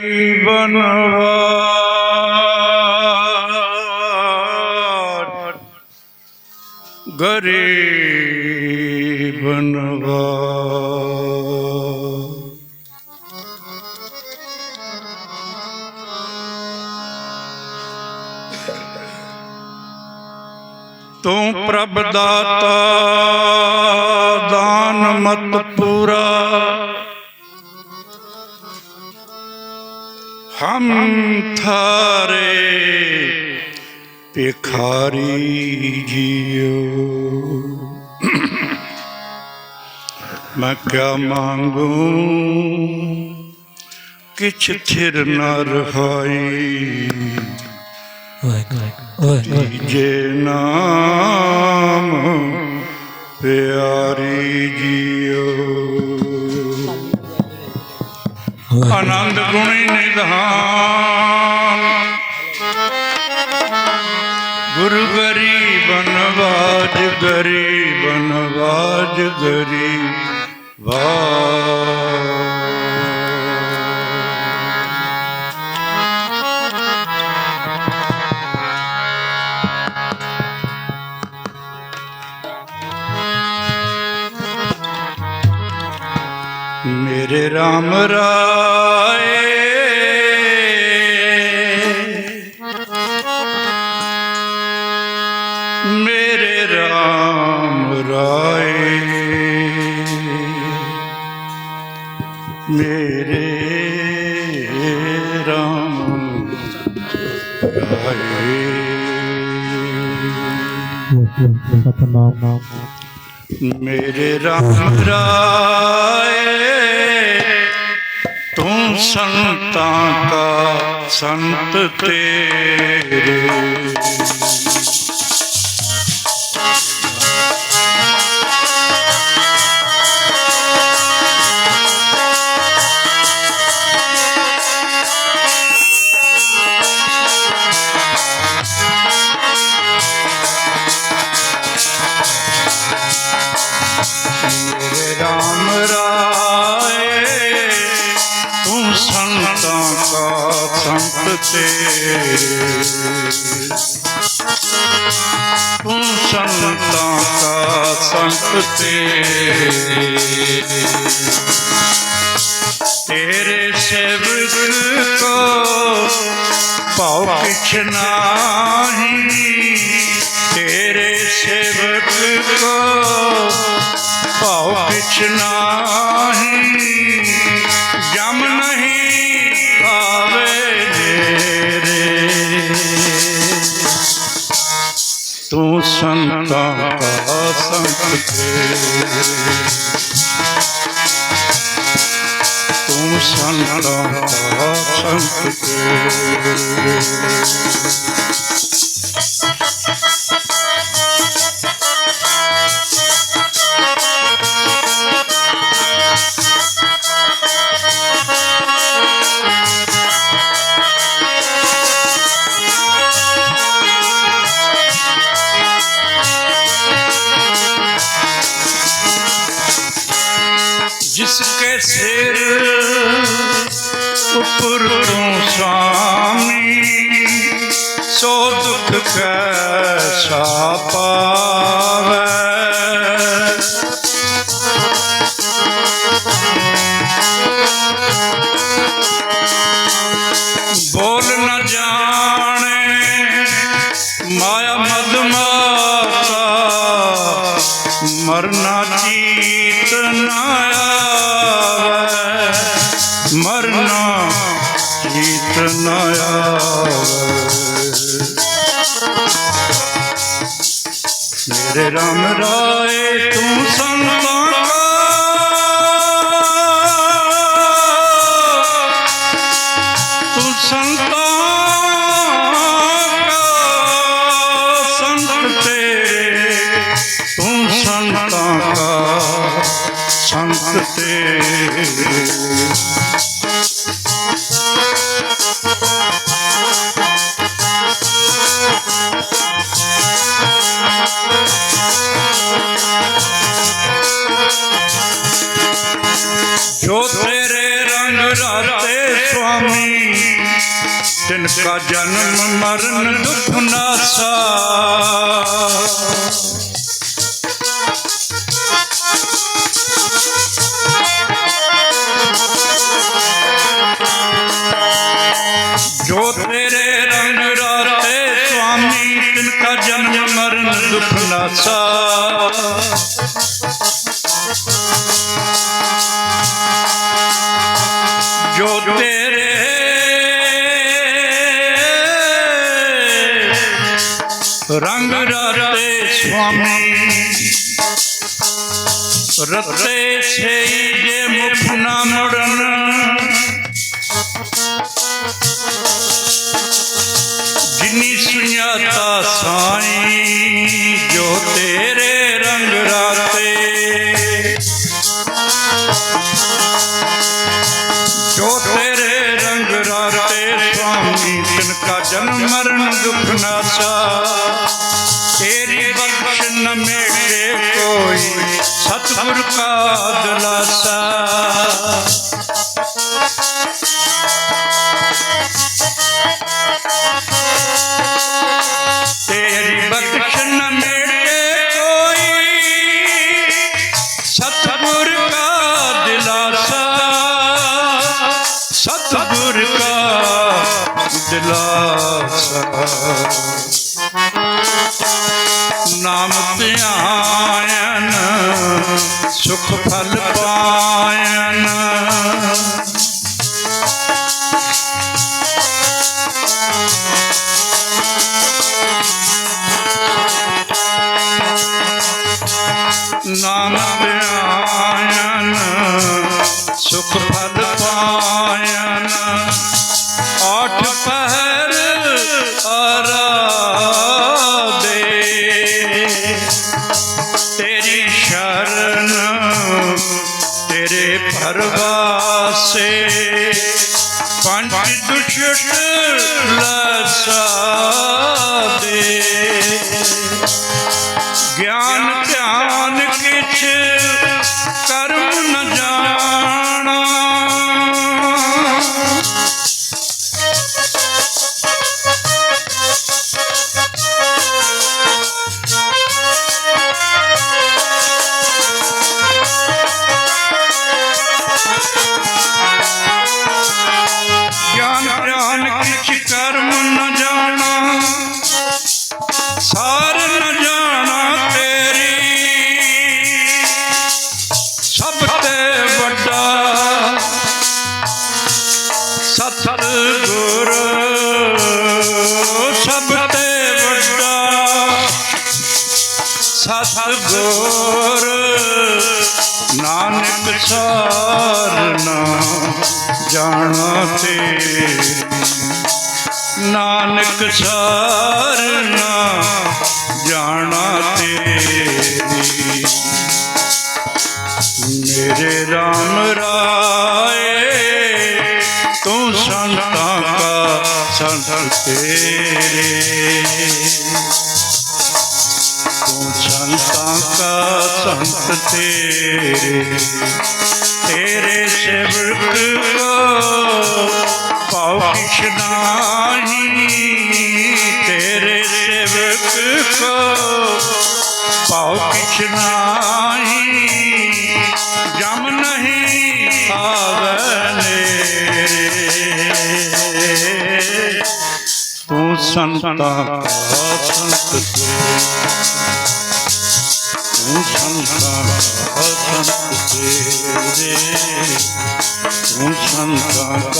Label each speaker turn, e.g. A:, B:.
A: ਬਨਵਾਰ ਗਰੀਬ ਨਵਾਰ ਤੂੰ ਪ੍ਰਭ ਦਾਤਾ ਦਾਨ ਮਤ ਪੂਰਾ। ਹਮ ਥਾਰੇ ਭਿਖਾਰੀ ਜੀਓ। ਮੈਂ ਕਿਆ ਮੰਗੂ, ਕਿਛ ਥਿਰ ਨ ਰਹਾਈ। ਜੇ ਨਾਮ ਪਿਆਰੀ ਜੀ ਆਨੰਦ ਗੁਣੀ ਨਿਧਾਨ। ਗੁਰੂ ਗਰੀਬਨ ਬਾਜ ਗਰੀਬਨ ਬਾਜ ਗਰੀਬ। ਮੇਰੇ RAM ਰਾਏ। ਮੇਰੇ RAM ਰਾਏ। ਮੇਰੇ RAM ਰਾਏ। ਮੇਰੇ ਰਾਮ ਰਾਏ। ਸੰਤਾਂ ਕਾ ਸੰਤ ਤੇਰੇ। ਸੰਤ ਤੂੰ ਸੰਤਾਂ ਕਾ ਸੰਤ ਤੇਰੇ ਤੇਰੇ ਸੇਵਕ ਕੋ ਭਾਉ ਕਿਛ ਨਾਹੀ ਤੇਰੇ ਸੇਵਕ ਕੋ ਭਾਉ ਕਿਛ ਨਾਹੀ ਤੂੰ ਸੰਤਾਂ ਕਾ ਸੰਤ ਤੇਰੇ ਤੂੰ ਸੰਤਾਂ ਪੁਰ ਤੂੰ ਸੁਆਮੀ, ਸੋ ਦੁਖ ਕੈਸਾ ਪਾਵੇ। ਬੋਲ ਨਾ ਜਾਣੇ, ਮਾਇਆ ਮਦ ਮਾਤਾ ਮਰਨਾ ਚੀਤ ਨਾ ਆਵੇ। ਮਰਨਾ ਜੀਤ ਨਾ ਆਵੇ। ਮੇਰੇ ਰਾਮ ਰਾਏ ਤੂੰ ਸੰਤਾਂ ਤਿਨ ਕਾ ਜਨਮ ਮਰਨ ਦੁਖ ਨਾਸਾ ਜੋ ਤੇਰੇ ਰੰਗ ਰਾਤੇ ਸੁਆਮੀ, ਤਿਨ ਕਾ ਜਨਮ ਮਰਨ ਰੰਗ ਰਾਤੇ ਸੁਆਮੀ। ਰਤੇ ਸਈ ਜੇ ਮੁਖ ਨਾ ਮੁੜਨ। ਜਿਨੀ ਸੁਣਿਆਤਾ ਸਾਈ, ਜੋ ਤੇਰੇ ਰੰਗ ਰਾਤੇ ਸਤਿਗੁਰ ਕਾ ਦਿਲਾਸਾ ਤੇਰੀ ਬਖਸ਼ ਨ ਮੇਟੇ ਕੋਈ ਸਤਿਗੁਰ ਕਾ ਦਿਲਾਸਾ। ਸਤਿਗੁਰ ਕਾ ਨਾਮ ਧਿਆਨ ਸੁਖ ਫਲ ਪਾਇਨ ਨਾਮ ਸਤ ਗੁਰ ਸਭ ਤੇ ਵੱਡਾ ਸਤ ਗੁਰ। ਨਾਨਕ ਸਾਰਨਾ ਜਾਣਾ ਤੇਰੀ ਨਾਨਕ ਸਾਰਨਾ ਜਾਣਾ ਸੰਤ ਤੇਰੇ ਤੇਰੇ ਸੇਵਕ ਪਾਉ ਕਿਛ ਨਾਹੀ। ਤੇਰੇ ਸੇਵਕ ਕੋ ਪਾਉ ਕਿਛ ਨਾਹੀ। ਜਮ ਨਹੀਂ ਆਵੇ ਤੂੰ ਸੰਤਾਂ ਸੰਤ ਤੇਰੇ ਤੂੰ ਸੰਤਾਂ ਕਾ ਸੰਤ ਤੇਰੇ ਤੂੰ ਸੰਤਾਂ